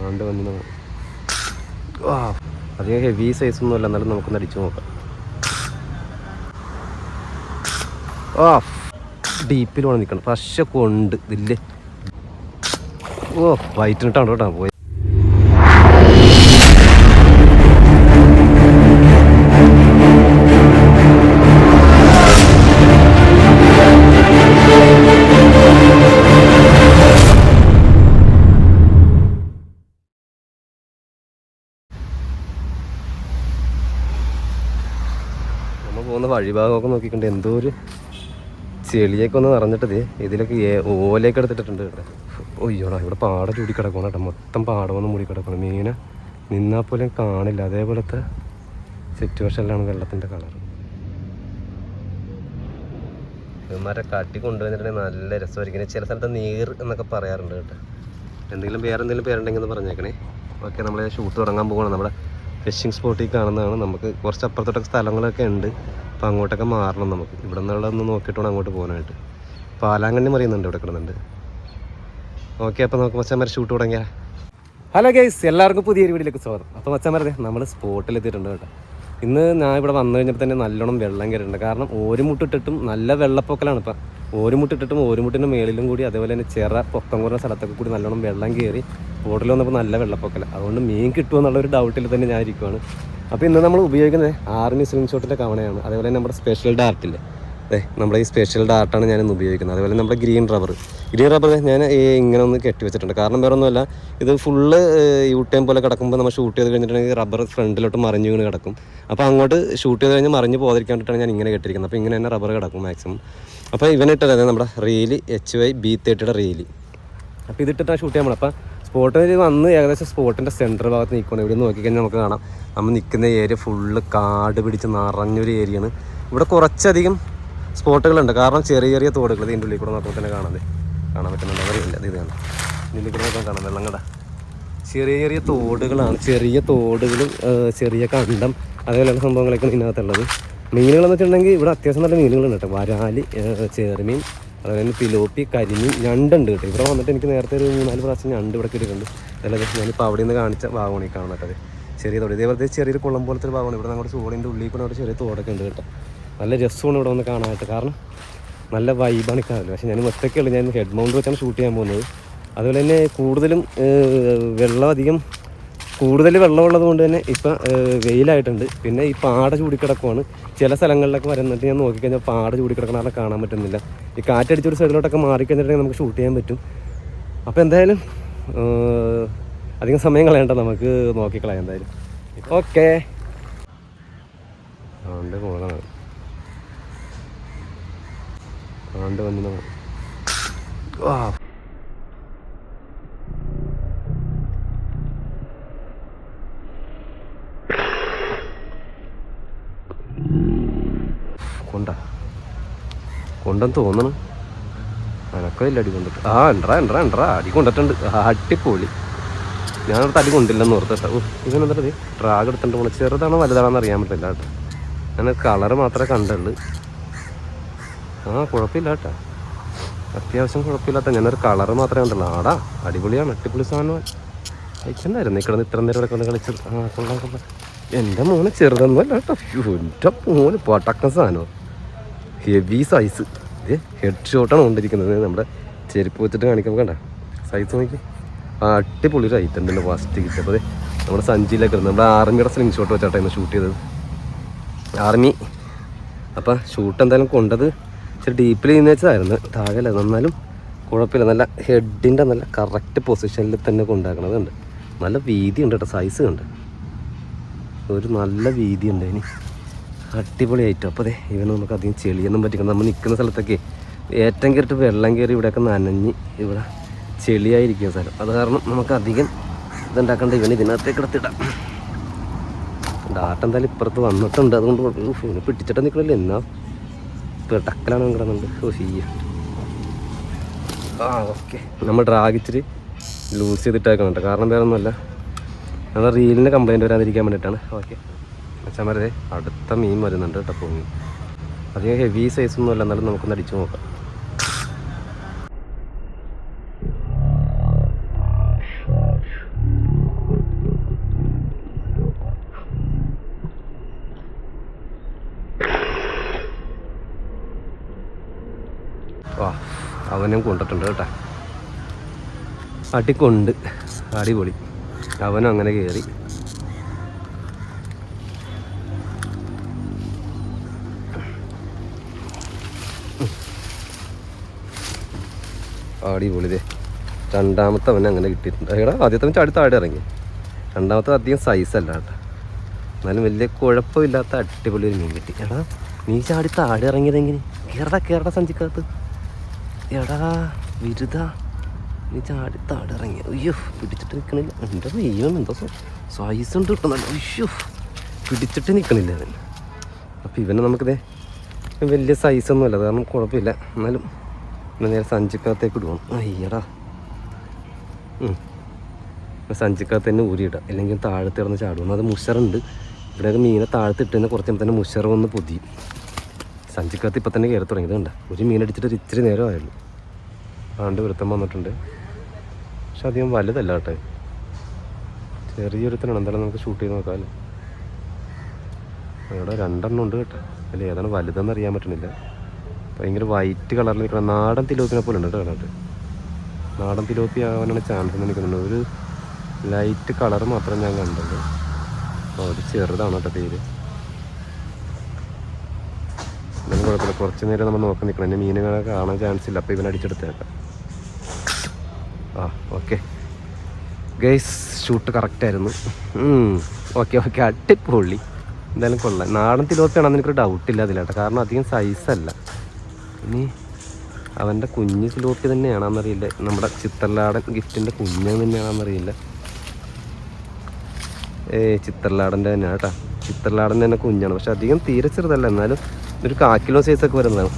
ആണ്ട് വന്നു അധികം ഹെവി സൈസ് ഒന്നും അല്ല എന്നാലും നമുക്കൊന്ന് അടിച്ചു നോക്കാം. ആ. ഡീപ്പിൽ വേണം നിൽക്കണം പക്ഷെ കൊണ്ട് ഇതില്ലേ ഓ വയറ്റിനിട്ടാണ് കേട്ടോ പോയി പോകുന്ന വഴിഭാഗമൊക്കെ നോക്കിക്കൊണ്ട്. എന്തോ ഒരു ചെളിയൊക്കെ ഒന്ന് നിറഞ്ഞിട്ടത് ഇതിലൊക്കെ ഓലയൊക്കെ എടുത്തിട്ടുണ്ട് ഇവിടെ. ഒയ്യോടാ ഇവിടെ പാട ചൂടി കിടക്കണം കേട്ടോ. മൊത്തം പാടമൊന്നും മൂടി കിടക്കണം മീനെ നിന്നാൽ പോലും കാണില്ല. അതേപോലത്തെ സിറ്റുവേഷനിലാണ് വെള്ളത്തിന്റെ കളർ ഇവന്മാരെ കാട്ടി കൊണ്ടുവന്നിട്ടുണ്ടെങ്കിൽ നല്ല രസമായിരിക്കും. ചില സ്ഥലത്ത് നീർ എന്നൊക്കെ പറയാറുണ്ട് കേട്ടോ. എന്തെങ്കിലും വേറെ എന്തെങ്കിലും പേരുണ്ടെങ്കിൽ ഒന്ന് പറഞ്ഞേക്കണേ. ഓക്കെ നമ്മൾ ഷൂട്ട് തുടങ്ങാൻ പോകണം നമ്മുടെ ഫിഷിംഗ് സ്പോട്ടിൽ കാണുന്നതാണ്. നമുക്ക് കുറച്ച് അപ്പുറത്തോട്ടൊക്കെ സ്ഥലങ്ങളൊക്കെ ഉണ്ട്. അപ്പോൾ അങ്ങോട്ടൊക്കെ മാറണം നമുക്ക്. ഇവിടെ നിന്നുള്ളതൊന്ന് നോക്കിയിട്ട് വേണം അങ്ങോട്ട് പോകാനായിട്ട്. പാലാങ്കണ്ണി മറിയുന്നുണ്ട് ഇവിടെ കിടന്നുണ്ട്. ഓക്കെ അപ്പോൾ നമുക്ക് മച്ചാന്മാരെ ഷൂട്ട് തുടങ്ങിയാൽ ഹലോ ഗൈസ് എല്ലാവർക്കും പുതിയൊരു വീഡിയോയിലേക്ക് സ്വാഗതം. അപ്പോൾ മച്ചാന്മാരെ നമ്മൾ സ്പോട്ടിൽ എത്തിയിട്ടുണ്ട് കേട്ടോ. ഇന്ന് ഞാൻ ഇവിടെ വന്നു കഴിഞ്ഞപ്പോൾ തന്നെ നല്ലോണം വെള്ളം കയറിയിട്ടുണ്ട്. കാരണം ഒരു മുട്ടിട്ടിട്ടും നല്ല വെള്ളപ്പൊക്കലാണ് ഇപ്പം. ഓരുമുട്ടിട്ടിട്ടും ഓരുമുട്ടിന്റെ മേളിലും കൂടി അതേപോലെ തന്നെ ചെറ പൊക്കം കുറഞ്ഞ സ്ഥലത്തൊക്കെ കൂടി നല്ലോണം വെള്ളം കയറി ബോട്ടിൽ വന്നപ്പോൾ നല്ല വെള്ളപ്പൊക്കല അതുകൊണ്ട് മീൻ കിട്ടുമോ എന്നുള്ള ഒരു ഡൗട്ടിൽ തന്നെ ഞാൻ ഇരിക്കുവാണ്. അപ്പോൾ ഇന്ന് നമ്മൾ ഉപയോഗിക്കുന്നത് ആർമി സ്ലിം ഷോട്ടിന്റെ കവണയാണ്. അതേപോലെ നമ്മുടെ സ്പെഷ്യൽ ഡാർട്ടില്ലേ അതെ നമ്മുടെ ഈ സ്പെഷ്യൽ ഡാർട്ടാണ് ഞാൻ ഇന്ന് ഉപയോഗിക്കുന്നത്. അതേപോലെ നമ്മുടെ ഗ്രീൻ റബ്ബർ ഗ്രീൻ റബ്ബർ ഞാൻ ഇങ്ങനെ ഒന്ന് കെട്ടി വെച്ചിട്ടുണ്ട്. കാരണം വേറെ ഒന്നുമല്ല ഇത് ഫുള്ള് യു ടൈം പോലെ കിടക്കുമ്പോൾ നമ്മൾ ഷൂട്ട് ചെയ്ത് കഴിഞ്ഞിട്ടുണ്ടെങ്കിൽ റബ്ബർ ഫ്രണ്ടിലോട്ട് മറിഞ്ഞ് വീണ് കിടക്കും. അപ്പോൾ അങ്ങോട്ട് ഷൂട്ട് ചെയ്ത് കഴിഞ്ഞ് മറിഞ്ഞ് പോകാതിരിക്കാൻ വേണ്ടിയിട്ടാണ് ഞാൻ ഇങ്ങനെ കെട്ടിയിരിക്കുന്നത്. അപ്പോൾ ഇങ്ങനെ തന്നെ റബ്ബർ കിടക്കും മാക്സിമം അപ്പോൾ ഇവനിട്ടത് നമ്മുടെ റീൽ എച്ച് വൈ ബി തേർട്ടിയുടെ റീൽ. അപ്പോൾ ഇതിട്ടിട്ടാണ് ഷൂട്ട് ചെയ്യാൻ അപ്പോൾ സ്പോട്ടിൽ വന്ന് ഏകദേശം സ്പോട്ടിന്റെ സെന്റർ ഭാഗത്ത് നിൽക്കണം ഇവിടെ നോക്കിക്കഴിഞ്ഞാൽ നമുക്ക് കാണാം. നമ്മൾ നിൽക്കുന്ന ഏരിയ ഫുള്ള് കാട് പിടിച്ച് നിറഞ്ഞൊരു ഏരിയയാണ് ഇവിടെ കുറച്ചധികം സ്പോട്ടുകളുണ്ട് കാരണം ചെറിയ ചെറിയ തോടുകൾ. ഇതിന്റെ ഉള്ളിൽ കൂടെ നോക്കുമ്പോൾ തന്നെ കാണാതെ കാണാൻ പറ്റുന്നുണ്ട്? അറിയില്ല. ഇത് കാണാം ഇതിന്റെ കൂടെ നോക്കാൻ കാണാം. വെള്ളം കട ചെറിയ ചെറിയ തോടുകളാണ്. ചെറിയ തോടുകളും ചെറിയ കണ്ടം അതേപോലെയുള്ള സംഭവങ്ങളൊക്കെയാണ് ഇതിനകത്തുള്ളത്. മീനുകളെന്ന് വെച്ചിട്ടുണ്ടെങ്കിൽ ഇവിടെ അത്യാവശ്യം നല്ല മീനുകളുണ്ട് കേട്ടോ. വരാൽ ചേർമീൻ അതുപോലെ തന്നെ പിലോപ്പി കരിമീൻ ഞണ്ടുണ്ട് കേട്ടോ. ഇവിടെ വന്നിട്ട് എനിക്ക് നേരത്തെ ഒരു മൂന്നാൽ പ്രാവശ്യം ഞണ്ട് ഇവിടെ കിട്ടിയിട്ടുണ്ട്. ഞാൻ ഞാനിപ്പോൾ അവിടെ നിന്ന് കാണിച്ച ഭാഗമാണ് ഈ കാണുന്നത് ചെറിയ തോട്. ഇതേപോലത്തെ ചെറിയൊരു കുളം പോലത്തെ ഒരു ഭാഗമാണ്. ഇവിടെ നമ്മുടെ ചൂടിന്റെ ഉള്ളിൽ കൂടെ ഒരു ചെറിയ തോടൊക്കെ ഉണ്ട് കേട്ടോ. നല്ല രസമാണ് ഇവിടെ വന്ന് കാണാനായിട്ട് കാരണം നല്ല വൈബാണ് കാണുന്നത് പക്ഷേ ഞാൻ ഒറ്റയ്ക്കുള്ളൂ ഞാൻ ഹെഡ് മൗണ്ട് വെച്ചാണ് ഷൂട്ട് ചെയ്യാൻ പോകുന്നത്. അതുപോലെ തന്നെ കൂടുതലും വെള്ളം അധികം കൂടുതൽ വെള്ളമുള്ളത് കൊണ്ട് തന്നെ ഇപ്പം വെയിലായിട്ടുണ്ട്. പിന്നെ ഈ പാട ചൂടിക്കിടക്കുവാണ്. ചില സ്ഥലങ്ങളിലൊക്കെ വരുന്നിട്ട് ഞാൻ നോക്കിക്കഴിഞ്ഞാൽ പാട ചൂടിക്കിടക്കണ കാണാൻ പറ്റുന്നില്ല. ഈ കാറ്റടിച്ചൊരു സൈഡിലോട്ടൊക്കെ മാറിക്കഴിഞ്ഞിട്ടുണ്ടെങ്കിൽ നമുക്ക് ഷൂട്ട് ചെയ്യാൻ പറ്റും. അപ്പോൾ എന്തായാലും അധികം സമയം കളയണ്ട. നമുക്ക് നോക്കിക്കളയാം എന്തായാലും. ഓക്കെ. ആണ്ട് പോകണം. ആണ്ട് വന്നു ആ. കൊണ്ട. കൊണ്ടെന്ന് തോന്നണം. അനക്കമില്ല അടി കൊണ്ടിട്ട്. ആ എൻട്രാ എൻട്രാ എൻട്രാ അടി കൊണ്ടിട്ടുണ്ട്. അടിപൊളി. ഞാനടുത്ത് അടി കൊണ്ടില്ലെന്ന് ഓർത്തിട്ടോ ഓ എന്താ ട്രാഗ് എടുത്തിട്ട് പോണ ചെറുതാണോ വലുതാണോ അറിയാൻ പറ്റില്ല കേട്ടോ. ഞാൻ കളറ് മാത്രമേ കണ്ടുള്ളൂ. ആ കുഴപ്പമില്ല കേട്ടോ. അത്യാവശ്യം കുഴപ്പമില്ലാത്ത ഞാനൊരു കളറ് മാത്രമേ കണ്ടുള്ളൂ. ആടാ അടിപൊളിയാണ്. അടിപൊളി സാധനമാണ് അയച്ചെന്നായിരുന്നു കിടന്ന് ഇത്ര നേരം ഇവിടെ കൊണ്ട് കളിച്ചത് ആ കൊള്ളാം കൊള്ളാം. എന്റെ മോനെ ചെറുതൊന്നുമല്ല കേട്ടോ. എന്റെ മോന് പടക്കം സാധനം ഹെവി സൈസ് ഹെഡ് ഷോട്ടാണ് കൊണ്ടിരിക്കുന്നത്. നമ്മുടെ ചെരുപ്പ് വെച്ചിട്ട് കാണിക്കുമ്പോൾ കണ്ട? സൈസ് നോക്കി. അടിപൊളി ഒരു ഐറ്റം തന്നെ ഫസ്റ്റ് കിട്ടിയപ്പോൾ നമ്മുടെ സഞ്ചിയിലൊക്കെ ഇരുന്നു നമ്മുടെ ആർമിയുടെ സ്ലിംഗ് ഷോട്ട് വെച്ചാട്ടായിരുന്നു ഷൂട്ട് ചെയ്തത്. ആർമി അപ്പം ഷൂട്ട് എന്തായാലും കൊണ്ടത് ഇച്ചിരി ഡീപ്പിൽ നിന്ന് വെച്ചതായിരുന്നു. താഴെ എന്നാലും കുഴപ്പമില്ല. നല്ല ഹെഡിന്റെ നല്ല കറക്റ്റ് പൊസിഷനിൽ തന്നെ കൊണ്ടാക്കണത് ഉണ്ട് നല്ല വീതി ഉണ്ട് കേട്ടോ സൈസ് ഉണ്ട് ഒരു നല്ല വീതി ഉണ്ട് ഇനി. അടിപൊളി ആയിട്ടോ അപ്പോൾ അതെ ഇവന് നമുക്ക് അധികം ചെളിയൊന്നും പറ്റിക്കണം നമ്മൾ നിൽക്കുന്ന സ്ഥലത്തൊക്കെ ഏറ്റവും കയറിയിട്ട് വെള്ളം കയറി ഇവിടെയൊക്കെ നനഞ്ഞ് ഇവിടെ ചെളിയായിരിക്കും സ്ഥലം. അത് കാരണം നമുക്ക് അധികം ഇതുണ്ടാക്കേണ്ട. ഇവന് ഇതിനകത്തേക്ക് എടുത്തിടാം ഡാട്ട എന്തായാലും ഇപ്പുറത്ത് വന്നിട്ടുണ്ട്. അതുകൊണ്ട് ഇവനെ പിടിച്ചിട്ട് നിൽക്കണല്ലോ എന്നാ? പിടക്കലാണ് കിടന്നുണ്ട് ഓ ചെയ്യ ആ ഓക്കെ. നമ്മൾ ഡ്രാഗിച്ചിട്ട് ലൂസ് ചെയ്തിട്ടേക്കുന്നുണ്ട് കാരണം വേറെ ഒന്നുമല്ല നമ്മുടെ റീലിന് കംപ്ലൈന്റ് വരാതിരിക്കാൻ വേണ്ടിയിട്ടാണ്. ഓക്കെ. അച്ഛന്മാരെ അടുത്ത മീൻ വരുന്നുണ്ട് കേട്ടോ പൊങ്ങി അധികം ഹെവി സൈസൊന്നും അല്ല എന്നാലും നമുക്കൊന്ന് അടിച്ചു നോക്കാം. വാ അവനും കൊണ്ടിട്ടുണ്ട് കേട്ടോ. അടിക്കൊണ്ട്. അടിപൊളി. അവനും അങ്ങനെ കയറി അടിപൊളി ദേ രണ്ടാമത്തെ അവൻ അങ്ങനെ കിട്ടിയിട്ടുണ്ട്. എടാ ആദ്യത്തെ അവൻ ചാടി താഴെ ഇറങ്ങി. രണ്ടാമത്തെ അധികം സൈസ് അല്ല കേട്ടോ. എന്നാലും വലിയ കുഴപ്പമില്ലാത്ത അടിപൊളി ഒരു മീൻ കിട്ടി. എടാ നീ ചാടി താഴെ ഇറങ്ങിയതെങ്ങനെ? കേരട കേരട സഞ്ചിക്കകത്ത്. എടാ വിരുദ നീ ചാടി താഴെ ഇറങ്ങി. അയ്യോ പിടിച്ചിട്ട് നിൽക്കണില്ല എന്റെ ദൈവം എന്തോ സൈസ് ഉണ്ട് കിട്ടുന്നല്ലോ അയ്യോ പിടിച്ചിട്ട് നിൽക്കണില്ല അവൻ. അപ്പോൾ ഇവനെ നമുക്കിതേ വലിയ സൈസൊന്നുമല്ല കാരണം കുഴപ്പമില്ല. എന്നാലും ഇവനെ നേരെ സഞ്ചിക്കകത്തേക്ക് ഇടുവാണ് അയ്യടാ. സഞ്ചിക്കകത്ത് തന്നെ ഊരിയിടാം. അല്ലെങ്കിൽ താഴത്ത് കിടന്ന് ചാടും. അത് മുഷറുണ്ട്. ഇവിടെയൊക്കെ മീനെ താഴത്ത് ഇട്ടുന്ന കുറച്ച് തന്നെ മുഷർ വന്ന് പൊതിയും. സഞ്ചിക്കകത്ത് ഇപ്പം തന്നെ കയറി തുടങ്ങിയത് കണ്ട. ഒരു മീനടിച്ചിട്ട് ഒരു ഇച്ചിരി നേരം ആയുള്ളൂ. ആണ്ട് വൃത്തം വന്നിട്ടുണ്ട്. പക്ഷെ അധികം വലുതല്ല കേട്ടോ. ചെറിയൊരുത്തനാണ്. എന്തായാലും നമുക്ക് ഷൂട്ട് ചെയ്ത് നോക്കാമല്ലോ അവിടെ രണ്ടെണ്ണം ഉണ്ട് കേട്ടോ. അല്ലേ? ഏതാണ് വലുതെന്ന് അറിയാൻ പറ്റണില്ല. ഭയങ്കര വൈറ്റ് കളറിൽ നിൽക്കണം നാടൻ തിലോപ്പിനെ പോലെ ഉണ്ട് കേട്ടോ കേട്ടോ നാടൻ തിലോപ്പി ആവാനാണ് ചാൻസ് എന്ന് നിൽക്കുന്നുണ്ട്. ഒരു ലൈറ്റ് കളർ മാത്രം ഞാൻ അപ്പോൾ ഒരു ചെറുതാണ് കേട്ടോ പേര്. എന്നാലും കുഴപ്പമില്ല. കുറച്ച് നേരം നമ്മൾ നോക്കി നിൽക്കണം. എന്റെ മീനുകളെ കാണാൻ ചാൻസ് ഇല്ല. അപ്പോൾ ഇവനെ അടിച്ചെടുത്തേക്കാം. ആ ഓക്കെ ഗൈസ് ഷൂട്ട് കറക്റ്റായിരുന്നു ഓക്കെ ഓക്കെ അടിപൊളി. എന്തായാലും കൊള്ളാം. നാടൻ തിലോപ്പിയാണെന്ന് എനിക്കൊരു ഡൗട്ടില്ല അതില്ല കാരണം അധികം സൈസല്ല ഇനി അവന്റെ കുഞ്ഞ് സ്ലോട്ട് തന്നെയാണെന്നറിയില്ല. നമ്മുടെ ചിത്തർലാടൻ ഗിഫ്റ്റിന്റെ കുഞ്ഞ് തന്നെയാണെന്നറിയില്ല. ഏ ചിത്തർലാടന്റെ തന്നെയാണ് കേട്ടോ. ചിത്തർലാടന്റെ തന്നെ കുഞ്ഞാണ്. പക്ഷെ അധികം തീരെ ചെറുതല്ല. എന്നാലും ഒരു കാ കിലോ സൈസൊക്കെ വരുന്നതാണ്.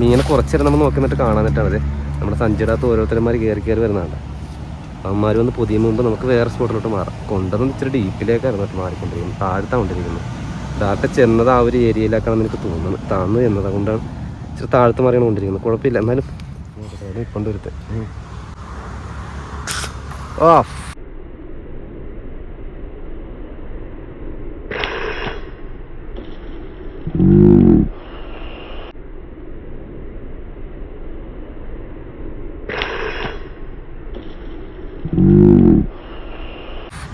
മീനെ കുറച്ച് നേരം നമ്മൾ നോക്കി നിന്നിട്ട് കാണാനിട്ടാണ് അതെ നമ്മുടെ സഞ്ചിടാത്ത ഓരോരുത്തരന്മാർ കയറി കയറി വരുന്നതാണ്. അവന്മാർ വന്ന് പുതിയ മുമ്പ് നമുക്ക് വേറെ സ്പോട്ടിലോട്ട് മാറാം. കൊണ്ടുവന്ന് ഇച്ചിരി ഡീപ്പിലേക്കായിരുന്നു കേട്ടോ മാറിക്കൊണ്ടിരിക്കുന്നത്. താഴത്താണ് കൊണ്ടിരിക്കുന്നത്. താഴത്തെ ചെന്നത് ആ ഒരു ഏരിയയിലേക്കാണെന്ന് എനിക്ക് തോന്നുന്നത് താന്ന് ചെന്നത് അതുകൊണ്ടാണ് ഇച്ചിരി താഴത്ത് മാറിയാണ് കൊണ്ടിരിക്കുന്നത് കുഴപ്പമില്ല. എന്നാലും കൊണ്ടുവരുത്തെ oh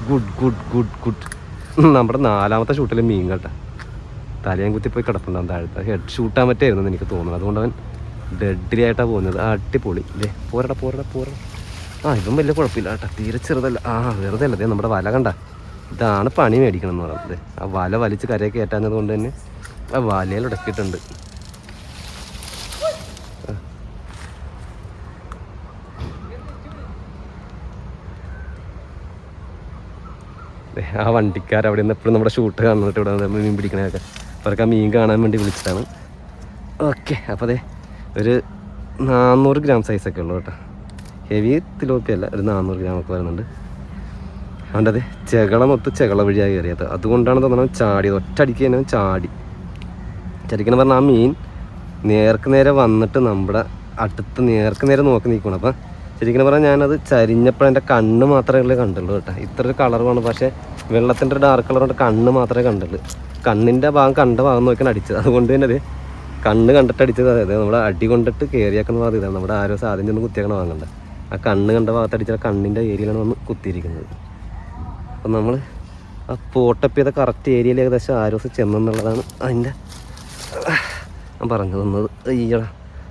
good good good good നമ്മുടെ നാലാമത്തെ ഷൂട്ടിലെ മീൻ കേട്ട തലയും കുത്തി പോയി കിടപ്പുണ്ടാവും താഴത്തെ. ഹെഡ് ഷൂട്ടാൻ പറ്റായിരുന്നു എനിക്ക് തോന്നുന്നത് അതുകൊണ്ട് അവൻ ഡെഡ്ലി ആയിട്ടാ പോകുന്നത്. ആ, അടിപൊളി. അല്ലേ പോരടാ പോരടാ പോര ആ ഇവൻ വലിയ കുഴപ്പമില്ല കേട്ടോ. തീരെ ചെറുതല്ല. ആ വെറുതെ അല്ല. ദേ നമ്മുടെ വല കണ്ട. ഇതാണ് പണി മേടിക്കണം എന്ന് പറയുന്നത് ആ വല വലിച്ച് കരയൊക്കെ കയറ്റാഞ്ഞത് കൊണ്ട് തന്നെ ആ വലയിൽ ഉടക്കിയിട്ടുണ്ട്. ആ. വണ്ടിക്കാർ അവിടെ നിന്ന് എപ്പോഴും നമ്മുടെ ഷൂട്ട് കാണുന്നിട്ട് ഇവിടെ മീൻ പിടിക്കണതൊക്കെ. അവർക്ക് ആ മീൻ കാണാൻ വേണ്ടി വിളിച്ചതാണ് ഓക്കെ അപ്പോൾ അതെ ഒരു നാനൂറ് ഗ്രാം സൈസൊക്കെ ഉള്ളൂ കേട്ടോ. ഹെവി തിലോപ്പി അല്ല ഒരു നാനൂറ് ഗ്രാം ഒക്കെ വരുന്നുണ്ട്. അതുകൊണ്ട് അതെ ചെകള മൊത്തം ചെകള വഴിയായി കയറിയത് അതുകൊണ്ടാണ് തോന്നണം ചാടിയത് ഒറ്റടിക്ക് തന്നെ ചാടി. ചടിക്കണം പറഞ്ഞാൽ ആ മീൻ നേർക്ക് നേരെ വന്നിട്ട് നമ്മുടെ അടുത്ത് നേർക്ക് നേരെ നോക്കി നിൽക്കണം അപ്പം ശരിക്കും പറഞ്ഞാൽ ഞാനത് ചരിഞ്ഞപ്പോൾ എന്റെ കണ്ണ് മാത്രമേ കണ്ടുള്ളൂ കേട്ടോ. ഇത്ര ഒരു കളർ വേണം. പക്ഷേ വെള്ളത്തിന്റെ ഡാർക്ക് കളർ കൊണ്ട് കണ്ണ് മാത്രമേ കണ്ടുള്ളൂ. കണ്ണിന്റെ ഭാഗം കണ്ട ഭാഗം നോക്കിയാണ് അടിച്ചത്. അതുകൊണ്ട് തന്നെ അത് കണ്ണ് കണ്ടിട്ട് അടിച്ചത്. അതായത് നമ്മുടെ അടി കൊണ്ടിട്ട് കയറിയാക്കുന്ന ഭാഗം ഇതാണ്. നമ്മുടെ ആരോ സാധനം ചെന്ന് കുത്തിയേക്കണ വാങ്ങണ്ട ആ കണ്ണ് കണ്ട ഭാഗത്ത് അടിച്ചാൽ കണ്ണിന്റെ ഏരിയയിലാണ് വന്ന് കുത്തിയിരിക്കുന്നത്. അപ്പം നമ്മൾ ആ പോട്ടപ്പ് ചെയ്ത കറക്റ്റ് ഏരിയയിൽ ഏകദേശം ആരോസ് ചെന്നെന്നുള്ളതാണ് അതിന്റെ ഞാൻ പറഞ്ഞു തന്നത് അയ്യടാ.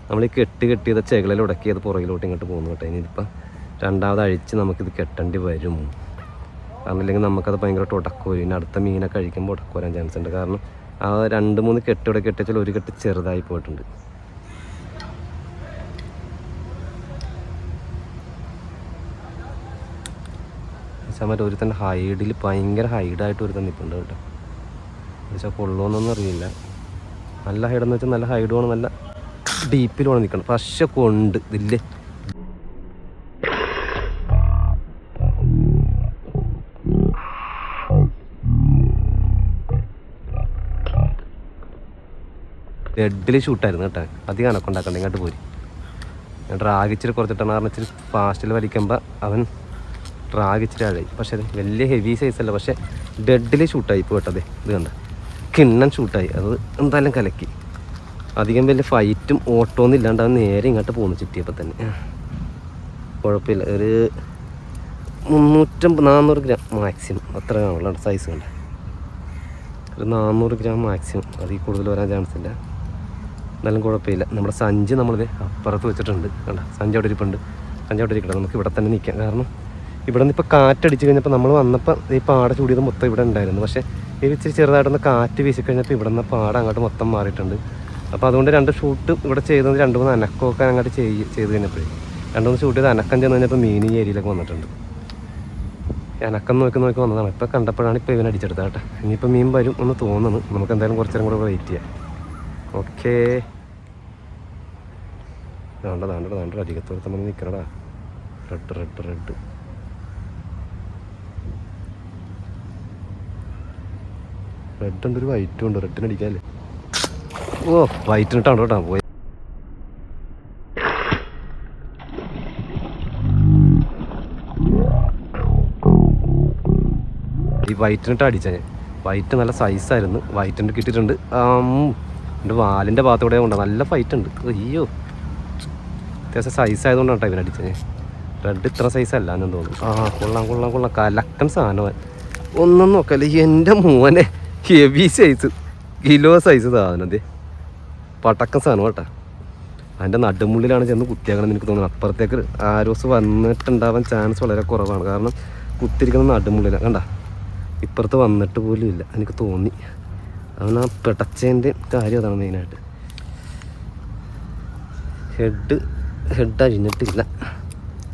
നമ്മൾ ഈ കെട്ട് കെട്ടിയത് ചെകളിൽ ഉടക്കിയത് പുറകിലോട്ട് ഇങ്ങോട്ട് പോകുന്നു കേട്ടോ. ഇനിയിപ്പം രണ്ടാമത് അഴിച്ച് നമുക്കിത് കെട്ടേണ്ടി വരും. കാരണം ഇല്ലെങ്കിൽ നമുക്കത് ഭയങ്കരമായിട്ട് ഉടക്കും. വരും ഇനി അടുത്ത മീനെ കഴിക്കുമ്പോൾ ഉടക്ക് വരാൻ ചാൻസ് ഉണ്ട്. കാരണം ആ രണ്ട് മൂന്ന് കെട്ട് ഇവിടെ കെട്ടിച്ചാൽ ഒരു കെട്ട് ചെറുതായി പോയിട്ടുണ്ട്. മറ്റേ ഒരുത്തന്റെ ഹൈഡിൽ ഭയങ്കര ഹൈഡായിട്ട് ഒരുത്തൻ നിൽപ്പുണ്ട് കേട്ടോ. എന്നുവെച്ചാൽ കൊള്ളുമെന്നൊന്നും അറിയില്ല. നല്ല ഹൈഡെന്ന് വെച്ചാൽ നല്ല ഹൈഡ് വേണം നല്ല ഡീപ്പിൽ വേണം നിൽക്കണം. പക്ഷെ കൊണ്ട് ഇതില്ലേ ഡെഡിൽ ഷൂട്ടായിരുന്നു കേട്ടോ. അധികം അനക്കുണ്ടാക്കണ്ട ഇങ്ങോട്ട് പോരി. ഞാൻ ഡ്രാഗ് ഇച്ചിരി കുറച്ചിട്ടാണ് കാരണം ഇച്ചിരി ഫാസ്റ്റിൽ വലിക്കുമ്പോൾ അവൻ ഡ്രാഗ് ഇച്ചിരി ആഴായി പക്ഷേ വലിയ ഹെവി സൈസ് അല്ല. പക്ഷേ ഡെഡിൽ ഷൂട്ടായി ഇപ്പോൾ കേട്ടതേ ഇത് കണ്ട? കിണ്ണൻ ഷൂട്ടായി അത് എന്തായാലും കലക്കി. അധികം വലിയ ഫൈറ്റും ഓട്ടമൊന്നും ഇല്ലാണ്ട് അവൻ നേരെ ഇങ്ങോട്ട് പോകുന്നു ചുറ്റിയപ്പോൾ തന്നെ. കുഴപ്പമില്ല. ഒരു മുന്നൂറ്റമ്പത് നാനൂറ് ഗ്രാം മാക്സിമം അത്ര കാണുള്ളൂ. സൈസ് കണ്ടേ? ഒരു നാനൂറ് ഗ്രാം മാക്സിമം അതിൽ കൂടുതൽ വരാൻ ചാൻസ് ഇല്ല. എന്നാലും കുഴപ്പമില്ല. നമ്മുടെ സഞ്ചി നമ്മളിത് അപ്പുറത്ത് വെച്ചിട്ടുണ്ട്. കണ്ട? സഞ്ചി അവിടെ ഇരിപ്പുണ്ട്. സഞ്ചി അവിടെ ഇരിക്കട്ടെ. നമുക്ക് ഇവിടെ തന്നെ നിൽക്കാം. കാരണം ഇവിടെ നിന്ന് ഇപ്പോൾ കാറ്റടിച്ച് കഴിഞ്ഞപ്പോൾ നമ്മൾ വന്നപ്പോൾ ഈ പാട ചൂടിയത് മൊത്തം ഇവിടെ ഉണ്ടായിരുന്നു. പക്ഷേ ഇത് ഇച്ചിരി ചെറുതായിട്ടൊന്ന് കാറ്റ് വീശിക്കഴിഞ്ഞപ്പോൾ ഇവിടെ നിന്ന് പാട അങ്ങോട്ട് മൊത്തം മാറിയിട്ടുണ്ട്. അപ്പോൾ അതുകൊണ്ട് രണ്ട് ഷൂട്ട് ഇവിടെ ചെയ്തത് രണ്ട് മൂന്ന് അനക്കമൊക്കെ അങ്ങോട്ട് ചെയ്ത് ചെയ്ത് കഴിഞ്ഞപ്പോഴേ രണ്ട് മൂന്ന് ഷൂട്ട് ചെയ്ത് അനക്കം ചെന്ന് കഴിഞ്ഞപ്പോൾ ഈ ഏരിയയിലൊക്കെ വന്നിട്ടുണ്ട്. അനക്കം നോക്കി നോക്കി വന്നതാണ്. ഇപ്പോൾ കണ്ടപ്പോഴാണ് ഇപ്പോൾ ഇവൻ കേട്ടോ. ഇനിയിപ്പോൾ മീൻ വരും എന്ന് തോന്നുന്നു. നമുക്ക് എന്തായാലും കുറച്ചേരം കൂടെ വെയിറ്റ് ചെയ്യാം. ഓക്കേ വേണ്ട വേണ്ട ദാണ്ട അരികത്തോടത്ത് നമ്മൾ നിൽക്കണടാ റെഡ് റെഡ് റെഡ് റെഡ് ഉണ്ട് ഒരു വൈറ്റും ഉണ്ട് റെഡിന് അടിക്കാല്ലേ? ഓ വൈറ്റിനിട്ടാണ് കേട്ടോ. പോയി. ഈ വൈറ്റിനിട്ട് അടിച്ച. ഞാൻ വൈറ്റ് നല്ല സൈസായിരുന്നു വൈറ്റിന്റെ കിട്ടിയിട്ടുണ്ട്. എന്റെ വാലിന്റെ ഭാഗത്തൂടെ ഉണ്ട് നല്ല ഫൈറ്റ് ഉണ്ട്. അയ്യോ. അത്യാവശ്യം സൈസ് ആയതുകൊണ്ടാണ് ഇവൻ അടിച്ചത്. റെഡ് ഇത്ര സൈസ് അല്ല എന്ന് തോന്നുന്നു. ആ. കൊള്ളാം കൊള്ളാം കൊള്ളാം. കലക്കൻ സാധനം ഒന്നും നോക്കല്ല എന്റെ മോനെ. ഹെവി സൈസ് കിലോ സൈസ് സാധനം അതെ പടക്കം സാധനം കേട്ടോ. അതിന്റെ നടുമുള്ളിലാണ് ചെന്ന് കുത്തിയാക്കണം എനിക്ക് തോന്നുന്നു. അപ്പുറത്തേക്ക് ആരോസ് വന്നിട്ടുണ്ടാവാൻ ചാൻസ് വളരെ കുറവാണ്. കാരണം കുത്തിരിക്കുന്ന നടുമുള്ളിലാണ് കണ്ട? ഇപ്പുറത്ത് വന്നിട്ട് പോലും ഇല്ല. എനിക്ക് തോന്നി. അവൻ ആ പിടച്ചതിന്റെ കാര്യം അതാണ് മെയിനായിട്ട് ഹെഡ് ഹെഡ് അഴിഞ്ഞിട്ടില്ല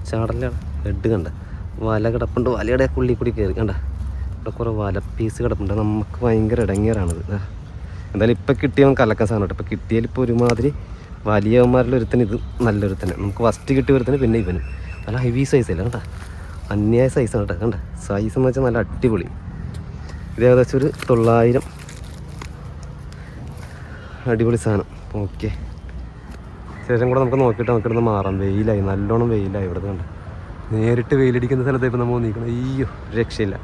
ചാടലാണ്. ഹെഡ് കണ്ട. വല കിടപ്പുണ്ട്. വലയുടെ ഉള്ളിൽ കൂടി കയറി കണ്ട. ഇവിടെ കുറേ വല പീസ് കിടപ്പുണ്ട്. നമുക്ക് ഭയങ്കര ഇടങ്ങിയറാണത്. എന്തായാലും ഇപ്പം കിട്ടിയവൻ കലക്കാൻ സാധനം കേട്ടോ ഇപ്പം കിട്ടിയാൽ ഇപ്പോൾ ഒരുമാതിരി വലിയവന്മാരിൽ ഒരുത്തന് ഇത് നല്ലൊരുത്തന്നെ നമുക്ക് ഫസ്റ്റ് കിട്ടിയ ഒരുത്തന് പിന്നെ ഇവനും. നല്ല ഹെവി അല്ല? കേട്ടോ അന്യായ സൈസാണ് കേട്ടോ. കണ്ട. സൈസ് എന്ന് വെച്ചാൽ നല്ല അടിപൊളി. ഇത് ഏകദേശം ഒരു തൊള്ളായിരം അടിപൊളി സാധനം. ഓക്കെ ശേഷം കൂടെ നമുക്ക് നോക്കിയിട്ട് നമുക്ക് ഇവിടുന്ന് മാറാം. വെയിലായി നല്ലോണം വെയിലായി ഇവിടെ കണ്ട്. നേരിട്ട് വെയിലടിക്കുന്ന സ്ഥലത്ത് ഇപ്പം നമ്മൾ നീക്കണം അയ്യോ രക്ഷയില്ല.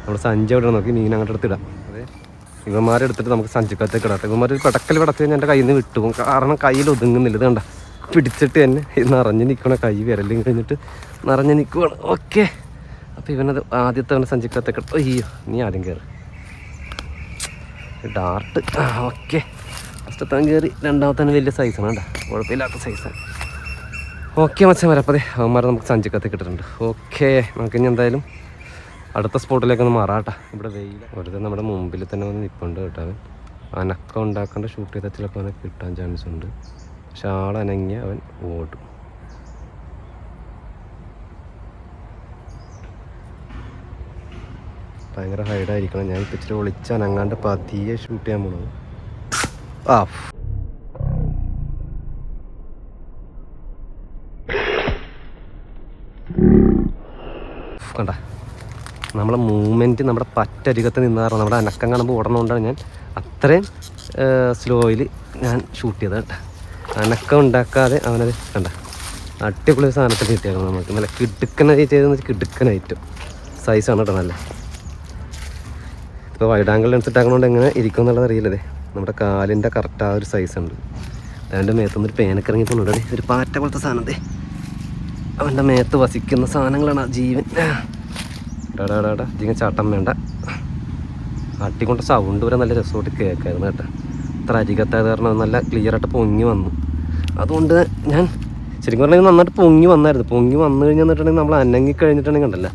നമ്മൾ സഞ്ചി അവിടെ നോക്കി മീൻ അങ്ങോട്ട് എടുത്തിടാം അതെ. ഇവന്മാരെ എടുത്തിട്ട് നമുക്ക് സഞ്ചിക്കകത്തേക്ക് ഇടാം. ഇവന്മാർ പടക്കൽ പടച്ച് കഴിഞ്ഞാൽ എന്റെ കയ്യിൽ നിന്ന് വിട്ടുപോകും കാരണം കയ്യിൽ ഒതുങ്ങുന്നില്ല. ഇത് കണ്ട പിടിച്ചിട്ട് തന്നെ നിറഞ്ഞ് നിൽക്കണ കൈ വിരലും കഴിഞ്ഞിട്ട് നിറഞ്ഞ് നിൽക്കുവാണ് ഓക്കെ. അപ്പോൾ ഇവനത് ആദ്യത്തെ അവന്റെ സഞ്ചിക്കകത്തേക്ക്. അയ്യോ നീ ആദ്യം കയറി ഡാർട്ട്. ഓക്കെ. ഫസ്റ്റത്തെ കയറി രണ്ടാമത്തെ വലിയ സൈസാണ് കേട്ടോ കുഴപ്പമില്ലാത്ത സൈസാണ് ഓക്കെ മച്ചാൻ വരപ്പതേ അവന്മാരെ നമുക്ക് സഞ്ചിക്കത്തേക്ക് ഇട്ടിട്ടുണ്ട് ഓക്കെ നമുക്ക് ഇനി എന്തായാലും അടുത്ത സ്പോട്ടിലേക്ക് ഒന്ന് മാറാട്ടാ ഇവിടെ വെയിൽ. വെറുതെ നമ്മുടെ മുമ്പിൽ തന്നെ വന്ന് നിൽപ്പുണ്ട് കേട്ടോ അവൻ. അനക്കം ഉണ്ടാക്കേണ്ട ഷൂട്ട് ചെയ്ത ചിലപ്പോൾ അവനെ കിട്ടാൻ ചാൻസ് ഉണ്ട്. പക്ഷെ ആളനങ്ങിയ അവൻ ഓടും. ഭയങ്കര ഹൈഡായിരിക്കണം ഞാൻ ഇപ്പം ഇച്ചിരി ഒളിച്ച് അനങ്ങാണ്ട് പതിയെ ഷൂട്ട് ചെയ്യാൻ പോണത്. ആ. കണ്ട. നമ്മളെ മൂവ്മെന്റ് നമ്മുടെ പറ്റരികത്ത് നിന്നാറ് നമ്മുടെ അനക്കം കാണുമ്പോൾ ഓടണോണ്ടാണ് ഞാൻ അത്രയും സ്ലോയിൽ ഞാൻ ഷൂട്ട് ചെയ്തത് കേട്ടോ. അനക്കം ഉണ്ടാക്കാതെ അവനത് കണ്ട. അടിപൊളി സാധനത്തിൽ കിട്ടിയാണ് നമുക്ക് നല്ല കിടുക്കനായി ചെയ്തെന്ന് വെച്ചാൽ കിടുക്കനായിട്ടും സൈസാണ് കേട്ടോ നല്ല. ഇപ്പോൾ വൈഡ് ആംഗിൾ ലെൻസ് എങ്ങനെ ഇരിക്കും എന്നുള്ളത് അറിയില്ലതേ. നമ്മുടെ കാലിന്റെ കറക്റ്റ് ആ ഒരു സൈസ് ഉണ്ട്. അതിന്റെ മേത്തുനിന്ന് ഒരു പേനക്കിറങ്ങി പോകുന്നുണ്ട് ഒരു പാറ്റ പോലത്തെ സാധനം അവന്റെ മേത്ത് വസിക്കുന്ന സാധനങ്ങളാണ് ആ ജീവൻ. ഡാടാടാടാ ജീവൻ ചാട്ടം വേണ്ട. ആട്ടിക്കൊണ്ട് സൗണ്ട് വരെ നല്ല രസമായിട്ട് കേൾക്കായിരുന്നു കേട്ടോ. അത്ര അരികത്തായത് കാരണം നല്ല ക്ലിയർ ആയിട്ട് പൊങ്ങി വന്നു. അതുകൊണ്ട് ഞാൻ ശരിക്കും പറഞ്ഞാൽ നന്നായിട്ട് പൊങ്ങി വന്നായിരുന്നു. പൊങ്ങി വന്നു കഴിഞ്ഞിട്ടുണ്ടെങ്കിൽ നമ്മൾ അനങ്ങി കഴിഞ്ഞിട്ടുണ്ടെങ്കിൽ കണ്ടല്ല.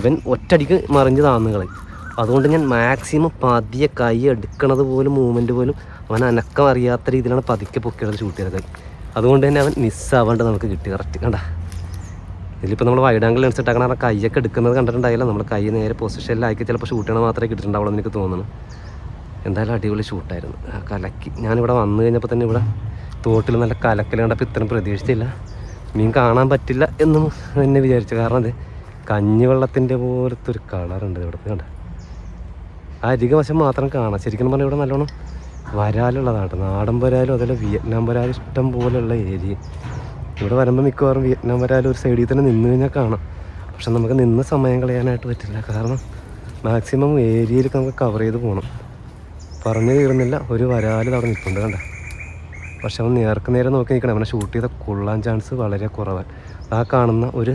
ഇവൻ ഒറ്റടിക്ക് മറിഞ്ഞ് താന്ന് കളയും അതുകൊണ്ട് ഞാൻ മാക്സിമം പതിയെ കൈ എടുക്കണത് പോലും മൂവ്മെന്റ് പോലും അവൻ അനക്കം അറിയാത്ത രീതിയിലാണ് പതുക്കെ പൊക്കിയുള്ളത് ഷൂട്ട് ചെയ്തത്. അതുകൊണ്ട് തന്നെ അവൻ മിസ്സാവാണ്ട് നമുക്ക് കിട്ടി കറക്റ്റ് കണ്ട? ഇതിലിപ്പോൾ നമ്മൾ വൈഡ് ആംഗിൾ ലെൻസ് ഇട്ടാക്കണം കാരണം കൈയൊക്കെ എടുക്കുന്നത് കണ്ടിട്ടുണ്ടായില്ല. നമ്മൾ കൈ നേരെ പൊസിഷനിലാക്കി ചിലപ്പോൾ ഷൂട്ട് ചെയ്യണ മാത്രമേ കിട്ടിയിട്ടുണ്ടാവുള്ളൂ എന്ന് എനിക്ക് തോന്നുന്നു. എന്തായാലും അടിപൊളി ഷൂട്ടായിരുന്നു ആ കലക്കി. ഞാനിവിടെ വന്നു കഴിഞ്ഞപ്പോൾ തന്നെ ഇവിടെ തോട്ടിൽ നല്ല കലക്കൽ കണ്ടപ്പോൾ ഇത്രയും പ്രതീക്ഷിച്ചില്ല. മീൻ കാണാൻ പറ്റില്ല എന്നും എന്നെ വിചാരിച്ചു. കാരണം അത് കഞ്ഞിവെള്ളത്തിന്റെ പോലത്തെ ഒരു കളറുണ്ട് ഇവിടുത്തെ കണ്ട? ആ അരികവശം മാത്രം കാണാം. ശരിക്കും പറഞ്ഞാൽ ഇവിടെ നല്ലോണം വരാലുള്ളതാണ് നാടൻ വരാലും അതുപോലെ വിയറ്റ്നാം വരാലും ഇഷ്ടം പോലെയുള്ള ഏരിയ. ഇവിടെ വരുമ്പോൾ മിക്കവാറും വിയറ്റ്നാം വരാലും ഒരു സൈഡിൽ തന്നെ നിന്ന് കഴിഞ്ഞാൽ കാണാം. പക്ഷെ നമുക്ക് നിന്ന് സമയം കളയാനായിട്ട് പറ്റില്ല. കാരണം മാക്സിമം ഏരിയയിലേക്ക് നമുക്ക് കവർ ചെയ്ത് പോകണം പറഞ്ഞു തീർന്നില്ല ഒരു വരാൽ അവിടെ നിൽപ്പുണ്ട് കണ്ട? പക്ഷെ അവൻ നേർക്ക് നേരെ നോക്കി നിൽക്കണം. അവനെ ഷൂട്ട് ചെയ്ത കൊള്ളാൻ ചാൻസ് വളരെ കുറവാണ് ആ കാണുന്ന ഒരു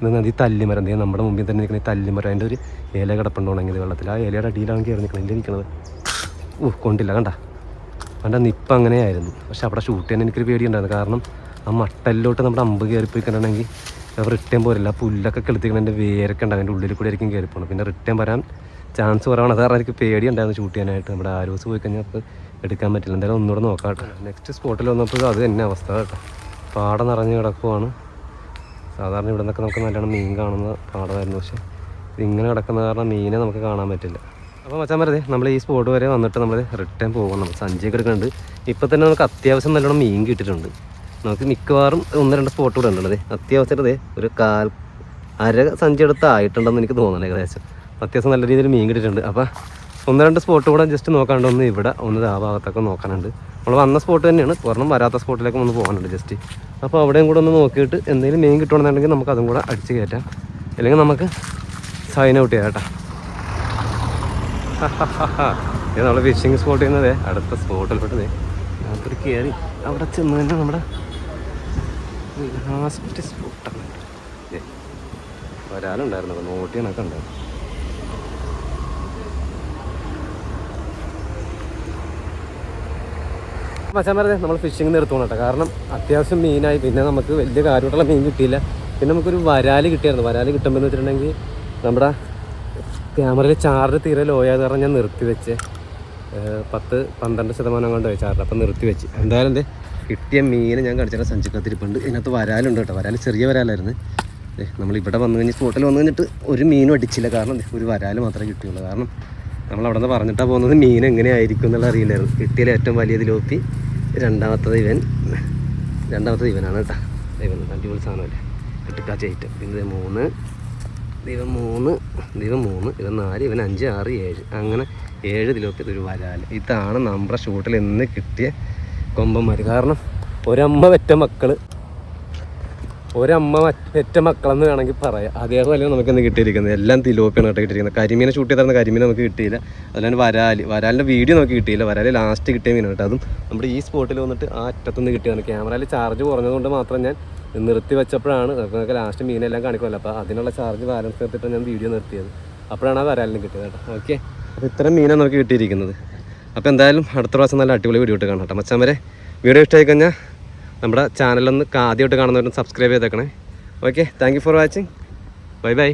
എന്താ ഈ തല്ലിമരം ദേ നമ്മുടെ മുമ്പിൽ തന്നെ നിൽക്കുന്ന ഈ തല്ലിമരം അതിന്റെ ഒരു ഇല കിടപ്പുണ്ട് ഉണങ്ങിയത് വെള്ളത്തിൽ. ആ ഇലയുടെ അടിയിലാണ് കയറി നിൽക്കുന്നത്. എന്റെ നിൽക്കുന്നത്? ഓ കൊണ്ടില്ല കണ്ട? അവന്റെ നിപ്പ് അങ്ങനെയായിരുന്നു. പക്ഷെ അവിടെ ഷൂട്ട് ചെയ്യാൻ എനിക്കൊരു പേടിയുണ്ടായിരുന്നു. കാരണം ആ മട്ടലിലോട്ട് നമ്മുടെ അമ്പ് കയറിപ്പോയി കണ്ടിട്ടുണ്ടെങ്കിൽ റിട്ടേൺ പോരില്ല. ആ പുല്ലൊക്കെ കിളുത്തിക്കണതിന്റെ വേരൊക്കെ ഉണ്ട്. അതിന്റെ ഉള്ളിൽ കൂടെ ആയിരിക്കും കയറി പോകണം പിന്നെ റിട്ടേൺ വരാൻ ചാൻസ് കുറവാണ്. അതാണ് എനിക്ക് പേടിയുണ്ടായിരുന്നു ഷൂട്ട് ചെയ്യാനായിട്ട്. നമ്മുടെ ആരോസ് പോയി കഴിഞ്ഞാൽ അപ്പോൾ എടുക്കാൻ പറ്റില്ല. എന്തായാലും ഒന്നുകൂടെ നോക്കാം കേട്ടോ. നെക്സ്റ്റ് സ്പോട്ടിൽ വന്നപ്പോൾ അത് തന്നെ അവസ്ഥ കേട്ടോ. പാടം നിറഞ്ഞ് കിടക്കുവാണ്. സാധാരണ ഇവിടെ നിന്നൊക്കെ നമുക്ക് നല്ലോണം മീൻ കാണുന്ന പാടമായിരുന്നു പക്ഷേ ഇതിങ്ങനെ കിടക്കുന്ന കാരണം മീനെ നമുക്ക് കാണാൻ പറ്റില്ല. അപ്പോൾ മച്ചാൻ പറഞ്ഞേ നമ്മൾ ഈ സ്പോട്ട് വരെ വന്നിട്ട് നമ്മൾ റിട്ടേൺ പോകണം നമ്മൾ സഞ്ചിയൊക്കെ എടുക്കുന്നുണ്ട്. ഇപ്പോൾ തന്നെ നമുക്ക് അത്യാവശ്യം നല്ലോണം മീൻ കിട്ടിയിട്ടുണ്ട്. നമുക്ക് മിക്കവാറും ഒന്ന് രണ്ട് സ്പോട്ട് കൂടെ ഉണ്ടല്ലേ അത്യാവശ്യം ദേ ഒരു കാൽ അര സഞ്ചി എടുത്ത് ആയിട്ടുണ്ടെന്ന് എനിക്ക് തോന്നുന്നു ഏകദേശം. അത്യാവശ്യം നല്ല രീതിയിൽ മീൻ കിട്ടിയിട്ടുണ്ട്. അപ്പോൾ ഒന്ന് രണ്ട് സ്പോട്ട് കൂടെ ജസ്റ്റ് നോക്കാണ്ട് ഒന്ന് ഇവിടെ ഒന്ന് ആ ഭാഗത്തൊക്കെ നോക്കാനുണ്ട്. നമ്മൾ വന്ന സ്പോട്ട് തന്നെയാണ്. ഒരെണ്ണം വരാത്ത സ്പോട്ടിലേക്ക് ഒന്ന് പോകാനുണ്ട് ജസ്റ്റ് അപ്പോൾ അവിടെയും കൂടെ ഒന്ന് നോക്കിയിട്ട് എന്തെങ്കിലും മീൻ കിട്ടുകയാണെന്നുണ്ടെങ്കിൽ നമുക്ക് അതും കൂടെ അടിച്ച് കയറ്റാം. അല്ലെങ്കിൽ നമുക്ക് സൈൻ ഔട്ട് ചെയ്യാം കേട്ടോ. നമ്മൾ ഫിഷിങ് സ്പോട്ട് ചെയ്യുന്നതേ അടുത്ത സ്പോട്ടിൽപ്പെട്ടതേ അതിനകത്തൊരു കയറി അവിടെ ചെന്ന് തന്നെ നമ്മുടെ ലാസ്റ്റ് സ്പോട്ടാണ് വരാനുണ്ടായിരുന്നു അപ്പോൾ നോട്ട് ചെയ്യാനൊക്കെ ഉണ്ടായിരുന്നു. മച്ചാൻ പറഞ്ഞത് നമ്മൾ ഫിഷിംഗ് നിർത്തണം കാരണം അത്യാവശ്യം മീനായി. പിന്നെ നമുക്ക് വലിയ കാര്യമായിട്ടുള്ള മീൻ കിട്ടിയില്ല. പിന്നെ നമുക്കൊരു വരാൽ കിട്ടിയായിരുന്നു. വരാൽ കിട്ടുമ്പോൾ എന്ന് വെച്ചിട്ടുണ്ടെങ്കിൽ നമ്മുടെ ക്യാമറയിൽ ചാർജ് തീരെ ലോ ആയത് കാരണം ഞാൻ നിർത്തി വെച്ച്. പത്ത് പന്ത്രണ്ട് ശതമാനം കൊണ്ട് ചാർജ് അപ്പം നിർത്തി വെച്ച്. എന്തായാലും എന്തേ? കിട്ടിയ മീൻ ഞാൻ കടിച്ചിട്ട് സഞ്ചിക്കത്തിരിപ്പുണ്ട്. ഇതിനകത്ത് വരാലുണ്ട് കേട്ടോ. വരാൽ ചെറിയ വരാലായിരുന്നു. നമ്മൾ ഇവിടെ വന്നു കഴിഞ്ഞ് സ്പോട്ടിൽ വന്നു കഴിഞ്ഞിട്ട് ഒരു മീനും അടിച്ചില്ല. കാരണം ഒരു വരാൽ മാത്രമേ കിട്ടിയുള്ളൂ. കാരണം നമ്മൾ അവിടെ നിന്ന് പറഞ്ഞിട്ടാണ് പോകുന്നത്. മീൻ എങ്ങനെയായിരിക്കും എന്നുള്ള അറിയില്ലായിരുന്നു. കിട്ടിയാൽ ഏറ്റവും വലിയ ലോപ്പി രണ്ടാമത്തെ ഇവൻ. രണ്ടാമത്തെ ഇവനാണ് കേട്ടോ. ഇവൻ അടിപൊളി സാധനമല്ലേ കിട്ടിക്കാച്ച ഐറ്റം പിന്നെ മൂന്ന്. ദൈവം മൂന്ന്. ദൈവം മൂന്ന്. ഇവൻ നാല്. ഇവൻ അഞ്ച് ആറ് ഏഴ്. അങ്ങനെ ഏഴ് ഇതിലൊക്കെ ഇതൊരു വരാൽ. ഇതാണ് നമ്മുടെ ഷൂട്ടിൽ എന്ന് കിട്ടിയ കൊമ്പന്മാർ കാരണം ഒരമ്മ വെറ്റ മക്കൾ ഒരമ്മ ഒറ്റ മക്കളെന്ന് വേണമെങ്കിൽ പറയാം. അതേപോലെ നമുക്ക് ഇന്ന് കിട്ടിയിരിക്കുന്നത്. എല്ലാം തിലോപ്പിയാണ് കേട്ടോ കിട്ടിയിരിക്കുന്നത്. കരിമീനെ ഷൂട്ട് ചെയ്തിരുന്ന കരിമീനെ നമുക്ക് കിട്ടിയില്ല. അതുപോലെ വരാൽ വരാലിന്റെ വീഡിയോ നമുക്ക് കിട്ടിയില്ല. വരാൽ ലാസ്റ്റ് കിട്ടിയ മീനാണ് കേട്ടോ. അതും നമ്മുടെ ഈ സ്പോട്ടിൽ വന്നിട്ട് ആ അറ്റത്തുനിന്ന് കിട്ടിയതാണ്. ക്യാമറയിൽ ചാർജ് കുറഞ്ഞതുകൊണ്ട് മാത്രം ഞാൻ നിർത്തി വെച്ചപ്പോഴാണ് നമുക്ക് ലാസ്റ്റ് മീനെല്ലാം കാണിക്കുമല്ലോ. അപ്പോൾ അതിനുള്ള ചാർജ് ബാലൻസ് നിർത്തിയിട്ട് ഞാൻ വീഡിയോ നിർത്തിയത്. അപ്പോഴാണ് ആ വരാലിന് കിട്ടിയത് കേട്ടോ. ഓക്കെ അപ്പോൾ ഇത്രയും മീനാണ് നമുക്ക് കിട്ടിയിരിക്കുന്നത്. അപ്പോൾ എന്തായാലും അടുത്ത പ്രാവശ്യം നല്ല അടിപൊളി വീഡിയോ ഇട്ട് കാണാം കേട്ടോ. മച്ചാൻ വരെ വീഡിയോ ഇഷ്ടമായി കഴിഞ്ഞാൽ നമ്മുടെ ചാനലൊന്ന് ആദ്യമായിട്ട് കാണുന്നവരും സബ്സ്ക്രൈബ് ചെയ്തേക്കണേ. Okay thank for watching bye bye